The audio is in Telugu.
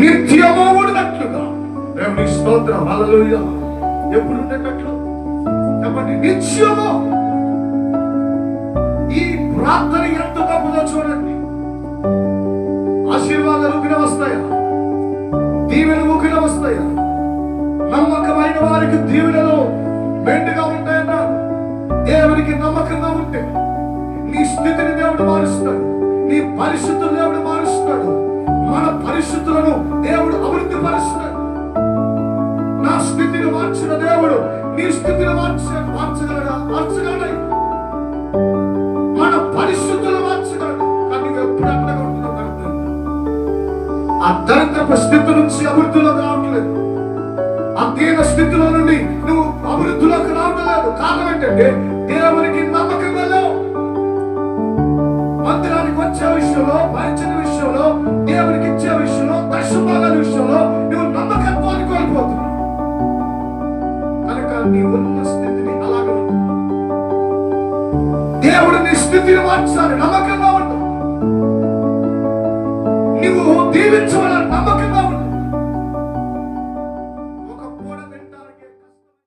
నిత్యము ఉండనట్లుగా దేవుని స్తోత్రం. హల్లెలూయా. ఎప్పుడు ఉండేటట్లు? చెప్పండి. నిత్యము. ఈ ప్రార్థన ఎంత గొప్పదో చూడండి. ఆశీర్వాదాలు ఊకిన వస్తాయా? దీవెలు ఊకిన వస్తాయా? నమ్మకమైన వారికి దీవెనలు మెండుగా ఉంటాయన్నా దేవునికి నమ్మకంగా ఉంటే నీ స్థితిని దేవుడు మారుస్తాడు. నీ పరిస్థితులు దేవుడు పరిస్థితులను దేవుడు అభివృద్ధి పరుస్తాడు నా స్థితిని మార్చిన దేవుడు నీ స్థితిని మార్చ మార్చగలడా? మార్చగలడా. మన పరిస్థితులు మార్చగలడు కానీ ఎప్పుడు అక్కడ ఉంటుందో దరిద్రం. ఆ దరిద్రపు స్థితి నుంచి అభివృద్ధిలో రావట్లేదు. ఆ దీన స్థితిలో నుండి నువ్వు అభివృద్ధిలోకి రావట్లేదు. కారణం ఏంటంటే దేవునికి నమ్మకం వెళ్ళావు మందిరానికి వచ్చే విషయంలో భరించిన విషయంలో దేవునికి నీ ఉన్న స్థితిని అలాగే దేవుడు నీ స్థితిని మార్చాలి నమ్మకంగా ఉండు. నువ్వు దీవించబడాలి నమ్మకం